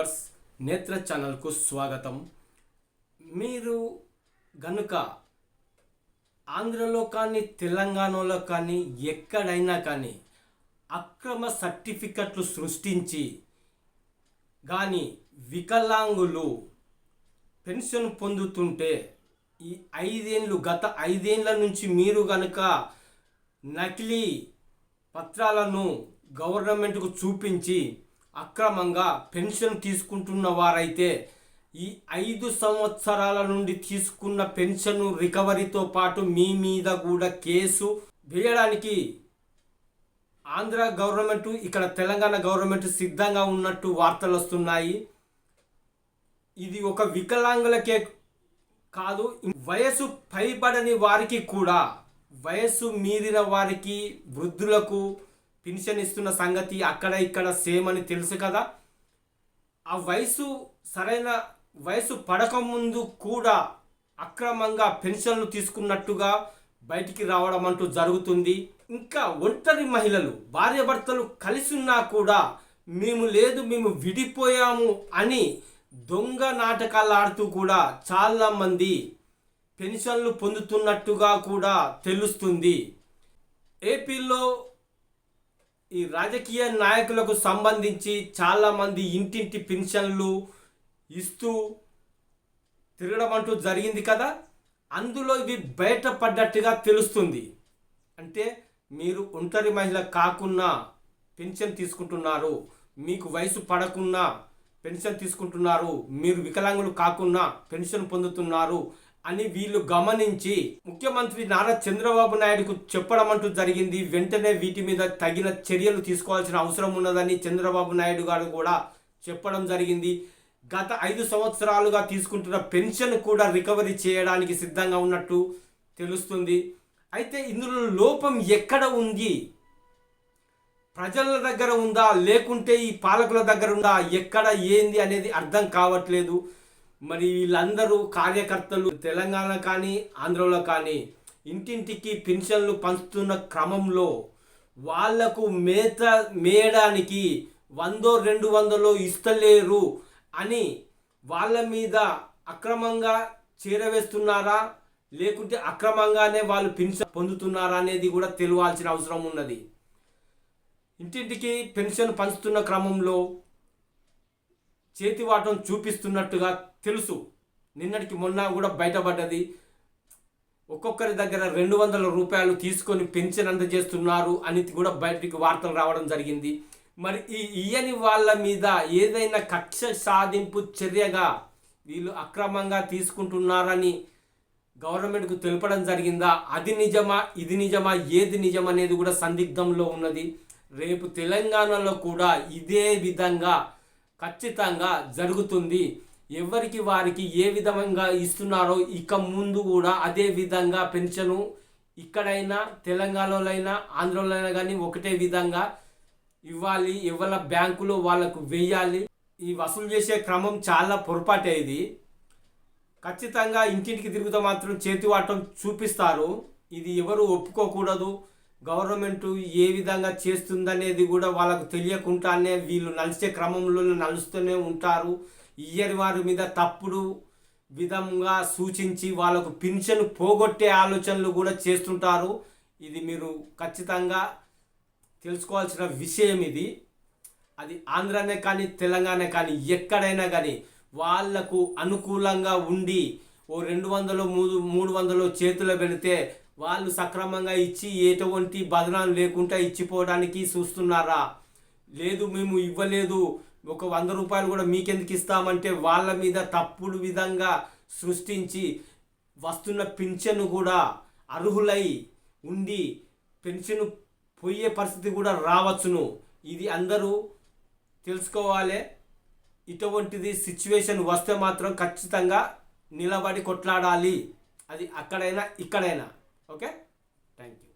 Viewers నేత్ర ఛానల్కు స్వాగతం. మీరు గనుక ఆంధ్రలో కానీ తెలంగాణలో కానీ ఎక్కడైనా కానీ అక్రమ సర్టిఫికెట్లు సృష్టించి కానీ వికలాంగులు పెన్షన్ పొందుతుంటే ఈ ఐదేళ్ళు గత ఐదేళ్ళ నుంచి మీరు గనుక నకిలీ పత్రాలను గవర్నమెంట్కు చూపించి అక్రమంగా పెన్షన్ తీసుకుంటున్న వారైతే ఈ ఐదు సంవత్సరాల నుండి తీసుకున్న పెన్షన్ రికవరీతో పాటు మీ మీద కూడా కేసు వేయడానికి ఆంధ్ర గవర్నమెంట్ ఇక్కడ తెలంగాణ గవర్నమెంట్ సిద్ధంగా ఉన్నట్టు వార్తలు వస్తున్నాయి. ఇది ఒక వికలాంగులకే కాదు వయసు పైబడని వారికి కూడా వయసు మీరిన వారికి వృద్ధులకు పెన్షన్ ఇస్తున్న సంగతి అక్కడ ఇక్కడ సేమ్ అని తెలుసు కదా. ఆ వయసు సరైన వయసు పడకముందు కూడా అక్రమంగా పెన్షన్లు తీసుకున్నట్టుగా బయటికి రావడం అంటూ జరుగుతుంది. ఇంకా ఒంటరి మహిళలు భార్యాభర్తలు కలిసి ఉన్నా కూడా మేము లేదు మేము విడిపోయాము అని దొంగ నాటకాలు ఆడుతూ కూడా చాలా మంది పెన్షన్లు పొందుతున్నట్టుగా కూడా తెలుస్తుంది. ఏపీలో ఈ రాజకీయ నాయకులకు సంబంధించి చాలామంది ఇంటింటి పెన్షన్లు ఇస్తూ తిరగడం అంటూ జరిగింది కదా? అందులో ఇవి బయటపడ్డట్టుగా తెలుస్తుంది. అంటే మీరు ఒంటరి మహిళ కాకున్నా పెన్షన్ తీసుకుంటున్నారు మీకు వయసు పడకున్నా పెన్షన్ తీసుకుంటున్నారు మీరు వికలాంగులు కాకున్నా పెన్షన్ పొందుతున్నారు అని వీళ్ళు గమనించి ముఖ్యమంత్రి నారా చంద్రబాబు నాయుడుకు చెప్పడం అంటూ జరిగింది. వెంటనే వీటి మీద తగిన చర్యలు తీసుకోవాల్సిన అవసరం ఉన్నదని చంద్రబాబు నాయుడు గారు కూడా చెప్పడం జరిగింది. గత ఐదు సంవత్సరాలుగా తీసుకుంటున్న పెన్షన్ కూడా రికవరీ చేయడానికి సిద్ధంగా ఉన్నట్టు తెలుస్తుంది. అయితే ఇందులో లోపం ఎక్కడ ఉంది? ప్రజల దగ్గర ఉందా? లేకుంటే ఈ పాలకుల దగ్గర ఉందా? ఎక్కడ? ఏంది? అనేది అర్థం కావట్లేదు. మరి వీళ్ళందరూ కార్యకర్తలు తెలంగాణ కానీ ఆంధ్రలో కానీ ఇంటింటికి పెన్షన్లు పంచుతున్న క్రమంలో వాళ్ళకు మేత మేయడానికి వందో రెండు వందలో ఇస్తలేరు అని వాళ్ళ మీద అక్రమంగా చేరవేస్తున్నారా? లేకుంటే అక్రమంగానే వాళ్ళు పెన్షన్ పొందుతున్నారా అనేది కూడా తెలియాల్సిన అవసరం ఉన్నది. ఇంటింటికి పెన్షన్ పంచుతున్న క్రమంలో చేతివాటం చూపిస్తున్నట్టుగా తెలుసు. నిన్నటికి మొన్న కూడా బయటపడ్డది. ఒక్కొక్కరి దగ్గర రెండు వందల రూపాయలు తీసుకొని పెన్షన్ అందజేస్తున్నారు అని కూడా బయటికి వార్తలు రావడం జరిగింది. మరి ఈ ఇయ్యని వాళ్ళ మీద ఏదైనా కక్ష సాధింపు చర్యగా వీళ్ళు అక్రమంగా తీసుకుంటున్నారని గవర్నమెంట్కు తెలపడం జరిగిందా? అది నిజమా? ఇది నిజమా? ఏది నిజం అనేది కూడా సందిగ్ధంలో ఉన్నది. రేపు తెలంగాణలో కూడా ఇదే విధంగా ఖచ్చితంగా జరుగుతుంది. ఎవరికి వారికి ఏ విధంగా ఇస్తున్నారో ఇక ముందు కూడా అదే విధంగా పెన్షను ఇక్కడైనా తెలంగాణలో అయినా ఆంధ్రలో అయినా కానీ ఒకటే విధంగా ఇవ్వాలి. ఎవరి బ్యాంకులో వాళ్ళకు వెయ్యాలి ఈ వసూలు చేసే క్రమం చాలా పొరపాటే ఇది. ఖచ్చితంగా ఇంటింటికి తిరుగుతూ మాత్రం చేతివాటం చూపిస్తారు. ఇది ఎవరు ఒప్పుకోకూడదు. గవర్నమెంట్ ఏ విధంగా చేస్తుందనేది కూడా వాళ్ళకు తెలియకుండానే వీళ్ళు నలిచే క్రమంలో నలుస్తూనే ఉంటారు. ఇయర్ వారి మీద తప్పుడు విధంగా సూచించి వాళ్ళకు పింఛను పోగొట్టే ఆలోచనలు కూడా చేస్తుంటారు. ఇది మీరు ఖచ్చితంగా తెలుసుకోవాల్సిన విషయం ఇది. అది ఆంధ్రానే కానీ తెలంగాణ కానీ ఎక్కడైనా కానీ వాళ్ళకు అనుకూలంగా ఉండి ఓ రెండు వందలు మూడు మూడు వందలు చేతిలో పెడితే వాళ్ళు సక్రమంగా ఇచ్చి ఎటువంటి బదనాలు లేకుండా ఇచ్చిపోవడానికి చూస్తున్నారా? లేదు మేము ఇవ్వలేదు. ఒక వంద రూపాయలు కూడా మీకెందుకు ఇస్తామంటే వాళ్ళ మీద తప్పుడు విధంగా సృష్టించి వస్తున్న పింఛను కూడా అర్హులై ఉండి పెన్షన్ పోయే పరిస్థితి కూడా రావచ్చును. ఇది అందరూ తెలుసుకోవాలి. ఇటువంటిది సిచ్యువేషన్ వస్తే మాత్రం ఖచ్చితంగా నిలబడి కొట్లాడాలి. అది అక్కడైనా ఇక్కడైనా. okay? Thank you.